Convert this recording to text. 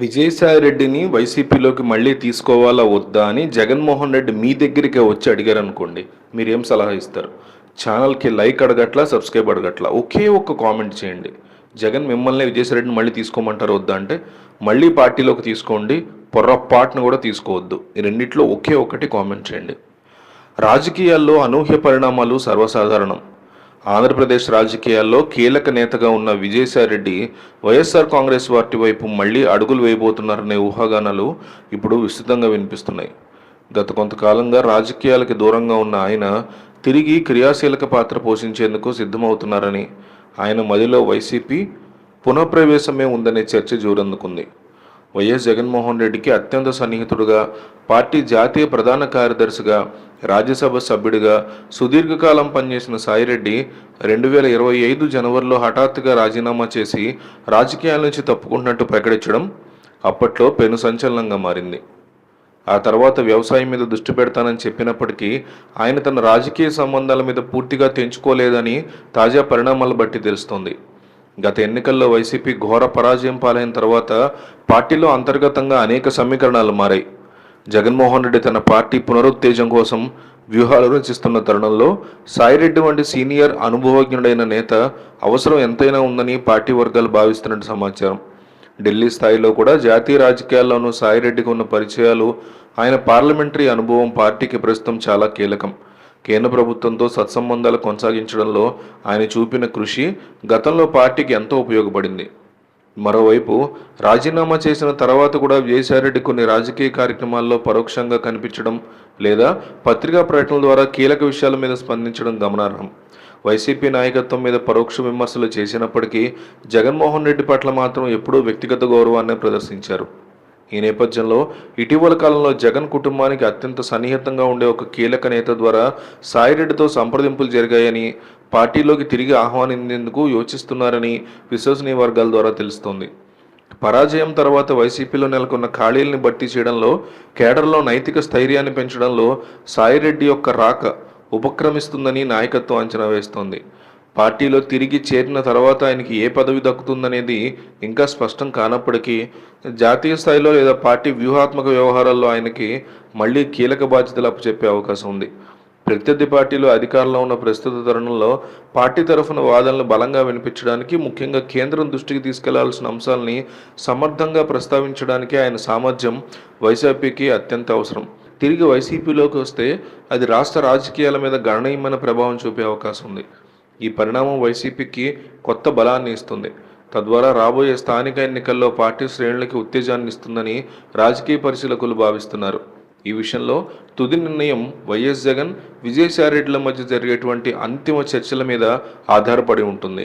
విజయసాయిరెడ్డిని వైసీపీలోకి మళ్ళీ తీసుకోవాలా వద్దా అని జగన్మోహన్ రెడ్డి మీ దగ్గరికే వచ్చి అడిగారు అనుకోండి మీరేం సలహా ఇస్తారు? ఛానల్కి లైక్ అడగట్లా సబ్స్క్రైబ్ అడగట్లా? ఒకే ఒక్క కామెంట్ చేయండి. జగన్ మిమ్మల్ని విజయసాయిరెడ్డిని మళ్ళీ తీసుకోమంటారు వద్దా అంటే మళ్ళీ పార్టీలోకి తీసుకోండి పొర్రపాటును కూడా తీసుకోవద్దు. ఈ రెండిట్లో ఒకే ఒకటి కామెంట్ చేయండి. రాజకీయాల్లో అనూహ్య పరిణామాలు సర్వసాధారణం. ఆంధ్రప్రదేశ్ రాజకీయాల్లో కీలక నేతగా ఉన్న విజయసాయిరెడ్డి వైఎస్ఆర్ కాంగ్రెస్ పార్టీ వైపు మళ్ళీ అడుగులు వేయబోతున్నారనే ఊహాగానాలు ఇప్పుడు విస్తృతంగా వినిపిస్తున్నాయి. గత కొంతకాలంగా రాజకీయాలకి దూరంగా ఉన్న ఆయన తిరిగి క్రియాశీలక పాత్ర పోషించేందుకు సిద్ధమవుతున్నారని ఆయన మదిలో వైసీపీ పునఃప్రవేశమే ఉందనే చర్చ జోరందుకుంది. వైఎస్ జగన్మోహన్ రెడ్డికి అత్యంత సన్నిహితుడుగా పార్టీ జాతీయ ప్రధాన కార్యదర్శిగా రాజ్యసభ సభ్యుడిగా సుదీర్ఘకాలం పనిచేసిన సాయిరెడ్డి రెండు వేల ఇరవై ఐదు జనవరిలో హఠాత్తుగా రాజీనామా చేసి రాజకీయాల నుంచి తప్పుకుంటున్నట్టు ప్రకటించడం అప్పట్లో పెను సంచలనంగా మారింది. ఆ తర్వాత వ్యవసాయం మీద దృష్టి పెడతానని చెప్పినప్పటికీ ఆయన తన రాజకీయ సంబంధాల మీద పూర్తిగా తెంచుకోలేదని తాజా పరిణామాలు బట్టి తెలుస్తోంది. గత ఎన్నికల్లో వైసీపీ ఘోర పరాజయం పాలైన తర్వాత పార్టీలో అంతర్గతంగా అనేక సమీకరణాలు మారాయి. జగన్మోహన్ రెడ్డి తన పార్టీ పునరుత్తేజం కోసం వ్యూహాలు రచిస్తున్న తరుణంలో సాయిరెడ్డి వంటి సీనియర్ అనుభవజ్ఞుడైన నేత అవసరం ఎంతైనా ఉందని పార్టీ వర్గాలు భావిస్తున్నట్టు సమాచారం. ఢిల్లీ స్థాయిలో కూడా జాతీయ రాజకీయాల్లోనూ సాయిరెడ్డికి ఉన్న పరిచయాలు ఆయన పార్లమెంటరీ అనుభవం పార్టీకి ప్రస్తుతం చాలా కీలకం. కేంద్ర ప్రభుత్వంతో సత్సంబంధాలు కొనసాగించడంలో ఆయన చూపిన కృషి గతంలో పార్టీకి ఎంతో ఉపయోగపడింది. మరోవైపు రాజీనామా చేసిన తర్వాత కూడా విజయసాయిరెడ్డి కొన్ని రాజకీయ కార్యక్రమాల్లో పరోక్షంగా కనిపించడం లేదా పత్రికా ప్రకటనల ద్వారా కీలక విషయాల మీద స్పందించడం గమనార్హం. వైసీపీ నాయకత్వం మీద పరోక్ష విమర్శలు చేసినప్పటికీ జగన్మోహన్ రెడ్డి పట్ల మాత్రం ఎప్పుడూ వ్యక్తిగత గౌరవాన్ని ప్రదర్శించారు. ఈ నేపథ్యంలో ఇటీవల కాలంలో జగన్ కుటుంబానికి అత్యంత సన్నిహితంగా ఉండే ఒక కీలక నేత ద్వారా సాయిరెడ్డితో సంప్రదింపులు జరిగాయని పార్టీలోకి తిరిగి ఆహ్వానించేందుకు యోచిస్తున్నారని విశ్వసనీయ వర్గాల ద్వారా తెలుస్తోంది. పరాజయం తర్వాత వైసీపీలో నెలకొన్న ఖాళీల్ని భర్తీ చేయడంలో కేడర్లో నైతిక స్థైర్యాన్ని పెంచడంలో సాయిరెడ్డి యొక్క రాక ఉపక్రమిస్తుందని నాయకత్వం అంచనా వేస్తోంది. పార్టీలో తిరిగి చేరిన తర్వాత ఆయనకి ఏ పదవి దక్కుతుందనేది ఇంకా స్పష్టం కానప్పటికీ జాతీయ స్థాయిలో లేదా పార్టీ వ్యూహాత్మక వ్యవహారాల్లో ఆయనకి మళ్ళీ కీలక బాధ్యతలు అప్పచెప్పే అవకాశం ఉంది. ప్రత్యర్థి పార్టీలో అధికారంలో ఉన్న ప్రస్తుత తరుణంలో పార్టీ తరఫున వాదనలు బలంగా వినిపించడానికి ముఖ్యంగా కేంద్రం దృష్టికి తీసుకెళ్ళాల్సిన అంశాలని సమర్థంగా ప్రస్తావించడానికి ఆయన సామర్థ్యం వైసీపీకి అత్యంత అవసరం. తిరిగి వైసీపీలోకి వస్తే అది రాష్ట్ర రాజకీయాల మీద గణనీయమైన ప్రభావం చూపే అవకాశం ఉంది. ఈ పరిణామం వైసీపీకి కొత్త బలాన్ని ఇస్తుంది. తద్వారా రాబోయే స్థానిక ఎన్నికల్లో పార్టీ శ్రేణులకి ఉత్తేజాన్ని ఇస్తుందని రాజకీయ పరిశీలకులు భావిస్తున్నారు. ఈ విషయంలో తుది నిర్ణయం వైఎస్ జగన్ విజయసాయిరెడ్డిల మధ్య జరిగేటువంటి అంతిమ చర్చల మీద ఆధారపడి ఉంటుంది.